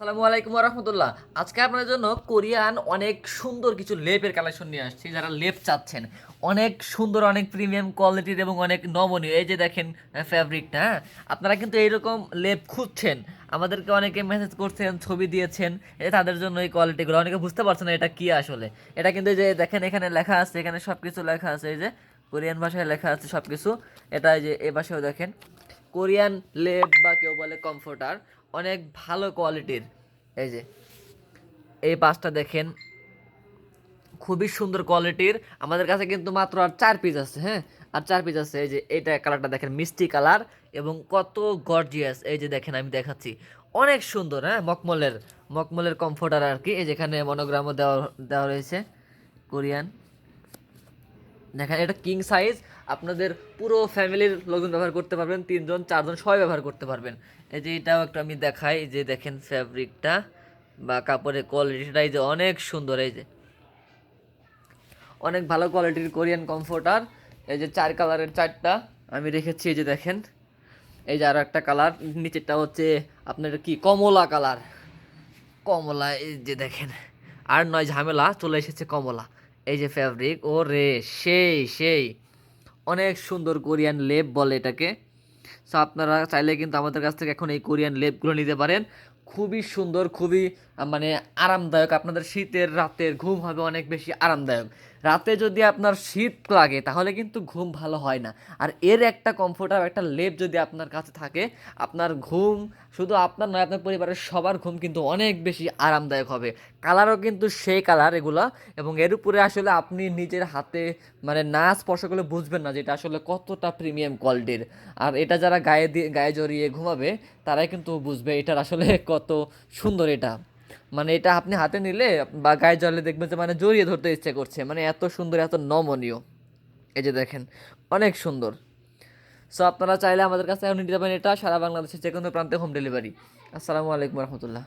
আসসালামু আলাইকুম রহমতুল্লাহ আজকে আপনাদের জন্য কোরিয়ান অনেক সুন্দর কিছু লেপের কালেকশন নিয়ে আসছি, যারা লেপ চাচ্ছেন। অনেক সুন্দর, অনেক প্রিমিয়াম কোয়ালিটির এবং অনেক নমনীয়। এই যে দেখেন ফ্যাব্রিকটা হ্যাঁ? আপনারা কিন্তু এইরকম লেপ খুঁজছেন। আমাদেরকে অনেকে মেসেজ করছেন, ছবি দিয়েছেন, এই তাদের জন্য এই কোয়ালিটিগুলো অনেকে বুঝতে পারছেন এটা কি আসলে। এটা কিন্তু এই যে দেখেন, এখানে লেখা আছে, এখানে সব কিছু লেখা আছে। এই যে কোরিয়ান ভাষায় লেখা আছে সব কিছু এটা এই যে, এ ভাষায় দেখেন। কোরিয়ান লেপ বা কেউ বলে কমফোর্টার, অনেক ভালো কোয়ালিটির। এই যে, এই পাঁচটা দেখেন, খুবই সুন্দর কোয়ালিটির। আমাদের কাছে কিন্তু মাত্র আর চার পিস আছে হ্যাঁ? আর চার পিস আছে, এই যে, এইটা কালারটা দেখেন, মিষ্টি কালার এবং কত গর্জিয়াস এই যে দেখেন, আমি দেখাচ্ছি। অনেক সুন্দর হ্যাঁ? মকমলের মকমলের কমফোর্টার আর কি, এই যেখানে মনোগ্রামও দেওয়া দেওয়া রয়েছে, কোরিয়ান। দেখেন, এটা কিং সাইজ আপনাদের পুরো ফ্যামিলির লোকজন ব্যবহার করতে পারবেন, তিনজন, চারজন, সবাই ব্যবহার করতে পারবেন। এই যে এটাও একটু আমি দেখাই যে দেখেন ফ্যাব্রিকটা বা কাপড়ের কোয়ালিটিটা এই যে অনেক সুন্দর, এই যে। অনেক ভালো কোয়ালিটির কোরিয়ান কমফোর্টার এই যে চার কালারের চারটা আমি রেখেছি, এই যে দেখেন। এই যে আরও একটা কালার নিচেরটা হচ্ছে আপনার কি, কমলা কালার কমলা, এই যে দেখেন। আর নয়, ঝামেলা, চলে এসেছে কমলা। এই যে ফ্যাব্রিক ও রে সেই সেই। অনেক সুন্দর কোরিয়ান লেপ বলে এটাকে। সো আপনারা চাইলে কিন্তু আমাদের কাছ থেকে এখন এই কোরিয়ান লেপগুলো নিতে পারেন। খুবই সুন্দর, খুবই মানে আরামদায়ক। আপনাদের শীতের, রাতের ঘুম হবে অনেক বেশি আরামদায়ক। রাতে যদি আপনার শীত লাগে, তাহলে কিন্তু ঘুম ভালো হয় না। আর এর একটা কমফোর্টার একটা লেপ যদি আপনার কাছে থাকে, আপনার ঘুম শুধু আপনার নয়, আপনার পরিবারের সবার ঘুম কিন্তু অনেক বেশি আরামদায়ক হবে। কালারও কিন্তু সেই কালার এগুলা। এবং এর উপরে আসলে আপনি নিজের হাতে মানে না স্পর্শ করলে বুঝবেন না যে এটা আসলে কতটা প্রিমিয়াম কোয়ালিটির আর এটা যারা গায়ে দিয়ে গায়ে জড়িয়ে ঘুমাবে, তারাই কিন্তু বুঝবে এটার আসলে কত সুন্দর এটা। মানে এটা আপনি হাতে নিলে বা গায়ে জলে দেখবেন যে মানে জড়িয়ে ধরতে ইচ্ছে করছে। মানে এত সুন্দর, এত নমনীয়। এই যে দেখেন, অনেক সুন্দর। সো আপনারা চাইলে আমাদের কাছে এখন নিতে পারেন। এটা সারা বাংলাদেশের যে কোনো প্রান্তে হোম ডেলিভারি আসসালামু আলাইকুম রহমতুল্লাহ।